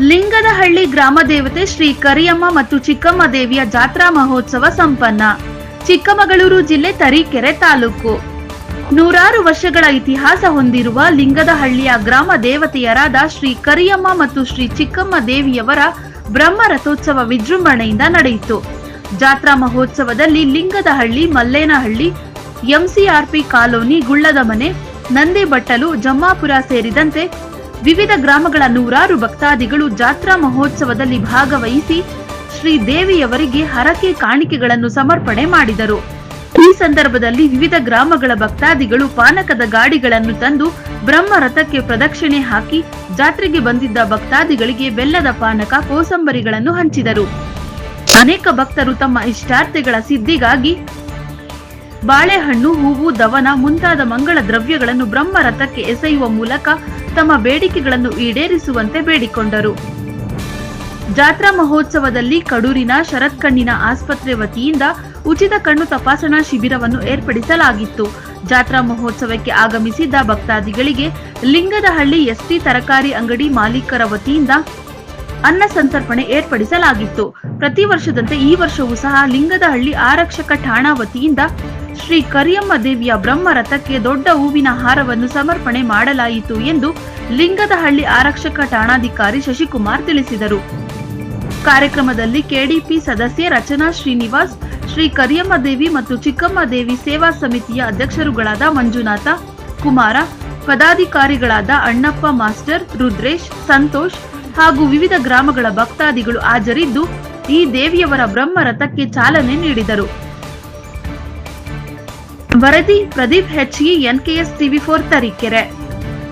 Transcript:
ಲಿಂಗದಹಳ್ಳಿ ಗ್ರಾಮ ದೇವತೆ ಶ್ರೀ ಕರಿಯಮ್ಮ ಮತ್ತು ಚಿಕ್ಕಮ್ಮ ದೇವಿಯ ಜಾತ್ರಾ ಮಹೋತ್ಸವ ಸಂಪನ್ನ. ಚಿಕ್ಕಮಗಳೂರು ಜಿಲ್ಲೆ ತರೀಕೆರೆ ತಾಲೂಕು. ನೂರಾರು ವರ್ಷಗಳ ಇತಿಹಾಸ ಹೊಂದಿರುವ ಲಿಂಗದಹಳ್ಳಿಯ ಗ್ರಾಮ ದೇವತೆಯರಾದ ಶ್ರೀ ಕರಿಯಮ್ಮ ಮತ್ತು ಶ್ರೀ ಚಿಕ್ಕಮ್ಮ ದೇವಿಯವರ ಬ್ರಹ್ಮ ರಥೋತ್ಸವ ವಿಜೃಂಭಣೆಯಿಂದ ನಡೆಯಿತು. ಜಾತ್ರಾ ಮಹೋತ್ಸವದಲ್ಲಿ ಲಿಂಗದಹಳ್ಳಿ ಮಲ್ಲೇನಹಳ್ಳಿ, ಎಂಸಿಆರ್ಪಿ ಕಾಲೋನಿ ಗುಳ್ಳದ ಮನೆ ನಂದಿಬಟ್ಟಲು, ಜಮ್ಮಾಪುರ ಸೇರಿದಂತೆ ವಿವಿಧ ಗ್ರಾಮಗಳ ನೂರಾರು ಭಕ್ತಾದಿಗಳು ಜಾತ್ರಾ ಮಹೋತ್ಸವದಲ್ಲಿ ಭಾಗವಹಿಸಿ ಶ್ರೀ ದೇವಿಯವರಿಗೆ ಹರಕೆ ಕಾಣಿಕೆಗಳನ್ನು ಸಮರ್ಪಣೆ ಮಾಡಿದರು. ಈ ಸಂದರ್ಭದಲ್ಲಿ ವಿವಿಧ ಗ್ರಾಮಗಳ ಭಕ್ತಾದಿಗಳು ಪಾನಕದ ಗಾಡಿಗಳನ್ನು ತಂದು ಬ್ರಹ್ಮ ರಥಕ್ಕೆ ಪ್ರದಕ್ಷಿಣೆ ಹಾಕಿ ಜಾತ್ರೆಗೆ ಬಂದಿದ್ದ ಭಕ್ತಾದಿಗಳಿಗೆ ಬೆಲ್ಲದ ಪಾನಕ, ಕೋಸಂಬರಿಗಳನ್ನು ಹಂಚಿದರು. ಅನೇಕ ಭಕ್ತರು ತಮ್ಮ ಇಷ್ಟಾರ್ಥಗಳ ಸಿದ್ಧಿಗಾಗಿ ಬಾಳೆಹಣ್ಣು, ಹೂವು, ದವನ ಮುಂತಾದ ಮಂಗಳ ದ್ರವ್ಯಗಳನ್ನು ಬ್ರಹ್ಮ ರಥಕ್ಕೆ ಎಸೆಯುವ ಮೂಲಕ ತಮ್ಮ ಬೇಡಿಕೆಗಳನ್ನು ಈಡೇರಿಸುವಂತೆ ಬೇಡಿಕೊಂಡರು. ಜಾತ್ರಾ ಮಹೋತ್ಸವದಲ್ಲಿ ಕಡೂರಿನ ಶರತ್ ಕಣ್ಣಿನ ಆಸ್ಪತ್ರೆ ವತಿಯಿಂದ ಉಚಿತ ಕಣ್ಣು ತಪಾಸಣಾ ಶಿಬಿರವನ್ನು ಏರ್ಪಡಿಸಲಾಗಿತ್ತು. ಜಾತ್ರಾ ಮಹೋತ್ಸವಕ್ಕೆ ಆಗಮಿಸಿದ್ದ ಭಕ್ತಾದಿಗಳಿಗೆ ಲಿಂಗದಹಳ್ಳಿ ಎಸ್ಟಿ ತರಕಾರಿ ಅಂಗಡಿ ಮಾಲೀಕರ ವತಿಯಿಂದ ಅನ್ನ ಸಂತರ್ಪಣೆ ಏರ್ಪಡಿಸಲಾಗಿತ್ತು. ಪ್ರತಿ ವರ್ಷದಂತೆ ಈ ವರ್ಷವೂ ಸಹ ಲಿಂಗದಹಳ್ಳಿ ಆರಕ್ಷಕ ಠಾಣಾ ವತಿಯಿಂದ ಶ್ರೀ ಕರಿಯಮ್ಮ ದೇವಿಯ ಬ್ರಹ್ಮರಥಕ್ಕೆ ದೊಡ್ಡ ಹೂವಿನ ಹಾರವನ್ನು ಸಮರ್ಪಣೆ ಮಾಡಲಾಯಿತು ಎಂದು ಲಿಂಗದಹಳ್ಳಿ ಆರಕ್ಷಕ ಠಾಣಾಧಿಕಾರಿ ಶಶಿಕುಮಾರ್ ತಿಳಿಸಿದರು. ಕಾರ್ಯಕ್ರಮದಲ್ಲಿ ಕೆಡಿಪಿ ಸದಸ್ಯೆ ರಚನಾ ಶ್ರೀನಿವಾಸ್, ಶ್ರೀ ಕರಿಯಮ್ಮ ದೇವಿ ಮತ್ತು ಚಿಕ್ಕಮ್ಮ ದೇವಿ ಸೇವಾ ಸಮಿತಿಯ ಅಧ್ಯಕ್ಷರುಗಳಾದ ಮಂಜುನಾಥ, ಕುಮಾರ, ಪದಾಧಿಕಾರಿಗಳಾದ ಅಣ್ಣಪ್ಪ ಮಾಸ್ಟರ್, ರುದ್ರೇಶ್, ಸಂತೋಷ್ ಹಾಗೂ ವಿವಿಧ ಗ್ರಾಮಗಳ ಭಕ್ತಾದಿಗಳು ಹಾಜರಿದ್ದು ಈ ದೇವಿಯವರ ಬ್ರಹ್ಮರಥಕ್ಕೆ ಚಾಲನೆ ನೀಡಿದರು. ವರದಿ Pradeep ಹೆಚ್ಇ NKS TV four Tarikere